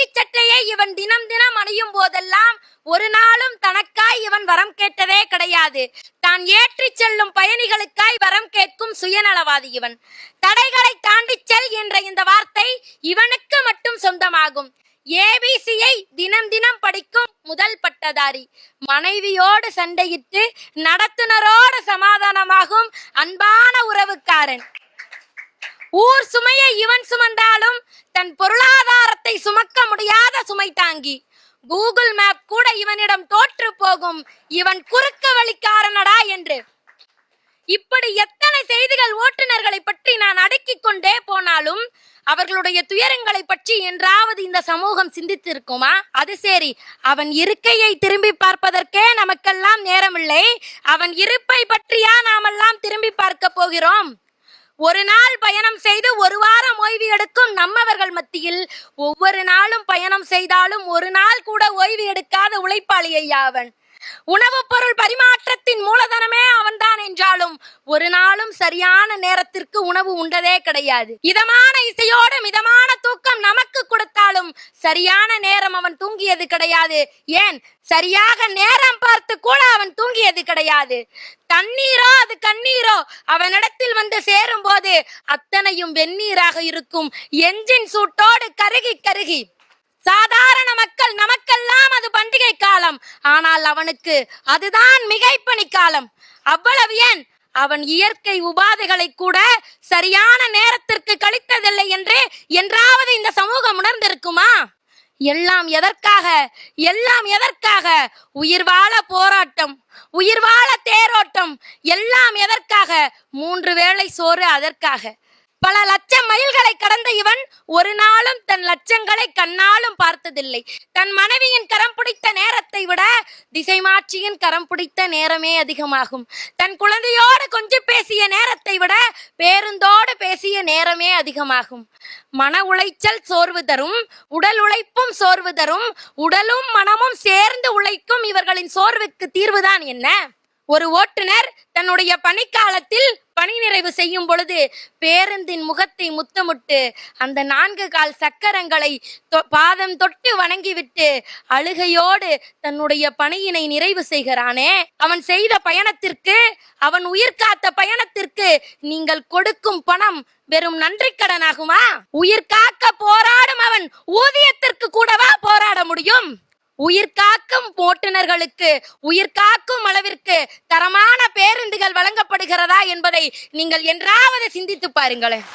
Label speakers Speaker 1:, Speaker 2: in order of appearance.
Speaker 1: காக்கி சட்டையை இவன் தினம் தினம் அணியும் போதெல்லாம் ஒரு நாளும் தனக்காய் இவன் வரம் கேட்டதே கிடையாது. தான் ஏற்றி செல்லும் பயணிகளுக்காய் வரம் கேட்கும் சுயநலவாதி இவன். தடைகளை தாண்டி செல் என்ற இந்த வார்த்தை இவனுக்கு மட்டும் சொந்தமாகும். ஏபிசியை தினம் தினம் படிக்கும் முதல் பட்டதாரி. மனைவியோடு சண்டையிட்டு நடத்துனரோடு சமாதானமாகும் அன்பான உறவுக்காரன். ஊர் சுமையை இவன் சுமந்தாலும் தன் பொருளாதார பாரத்தை சுமக்க முடியாத சுமை தாங்கி. கூகுள் மேப் கூட இவனிடம் தோற்று போகும். இவன் குறுக்க வழிக்காரனடா என்று. இப்படி எத்தனை செய்திகள் ஓட்டுநர்களை பற்றி நான் அடக்கிக் கொண்டே போனாலும் அவர்களுடைய துயரங்களை பற்றி என்றாவது இந்த சமூகம் சிந்தித்திருக்குமா? அது சரி அவன் இருக்கையை திரும்பி பார்ப்பதற்கே நமக்கெல்லாம் நேரமில்லை. அவன் இருப்பை பற்றியா நாமெல்லாம் திரும்பி பார்க்க போகிறோம்? ஒரு நாள் பயணம் செய்து ஒரு வாரம் ஓய்வு எடுக்கும் நம்மவர்கள் மத்தியில் ஒவ்வொரு நாளும் பயணம் செய்தாலும் ஒரு நாள் கூட ஓய்வு எடுக்காத உழைப்பாளி ஐயா அவன். உணவுப் பொருள் பரிமாற்றத்தின் ஒரு நாளும் சரியான நேரத்திற்கு உணவு உண்டதே கிடையாது. இதமான இசையோடு மிதமான தூக்கம் நமக்கு கொடுத்தாலும் சரியான நேரம் அவன் தூங்கியது கிடையாது. ஏன்? சரியாக நேரம் பார்த்து கூட அவன் தூங்கியது கிடையாது. தண்ணீரோ அது கண்ணீரோ அவனிடத்தில் வந்து சேரும் போது அத்தனையும் வெந்நீராக இருக்கும். எஞ்சின் சூட்டோடு கருகி கருகி. சாதாரண மக்கள் நமக்கெல்லாம் அது பண்டிகை காலம். ஆனால் அவனுக்கு அதுதான் மிகைப்பணி காலம். அவ்வளவு ஏன்? அவன் இயற்கை உபாதைகளை கூட சரியான நேரத்திற்கு கழித்ததில்லை என்று என்றாவது இந்த சமூகம் உணர்ந்திருக்குமா? எல்லாம் எதற்காக? எல்லாம் எதற்காக? உயிர் வாழ போராட்டம் உயிர் வாழ தேரோட்டம் எல்லாம் எதற்காக? மூன்று வேளை சோறு அதற்காக. பல லட்சம் மைல்களை கடந்த இவன் ஒரு நாளும் தன் லட்சங்களை கண்ணாலும் பார்த்ததில்லை. தன் மனைவியின் கரம் பிடித்த நேரத்தை விட திசை மாற்றியின் கரம் பிடித்த நேரமே அதிகமாகும். தன் குழந்தையோடு கொஞ்சம் பேசிய நேரத்தை விட பேருந்தோடு பேசிய நேரமே அதிகமாகும். மன உளைச்சல் சோர்வு தரும் உடல் உழைப்பும் சோர்வு தரும் உடலும் மனமும் சேர்ந்து உழைக்கும் இவர்களின் சோர்வுக்கு தீர்வுதான் என்ன? ஒரு ஓட்டுநர் தன்னுடைய பணிக்காலத்தில் பணி செய்யும் பொழுது பேருந்தின் முகத்தை முத்தமிட்டு அந்த நான்கு கால் சக்கரங்களை பாதம் தொட்டு வணங்கிவிட்டு அழுகையோடு தன்னுடைய பணியினை நிறைவு செய்கிறானே. அவன் செய்த பயணத்திற்கு அவன் உயிர் காத்த பயணத்திற்கு நீங்கள் கொடுக்கும் பணம் வெறும் நன்றி கடன் ஆகுமா உயிர் காக்க போராடும் அவன் ஊதியத்திற்கு கூடவா போராட முடியும்? உயிர் காக்க காக்கும் ஓட்டுநர்களுக்கு உயிர் காக்கும் அளவிற்கு தரமான பேருந்துகள் வழங்கப்படுகிறதா என்பதை நீங்கள் என்றாவது சிந்தித்து பாருங்களேன்.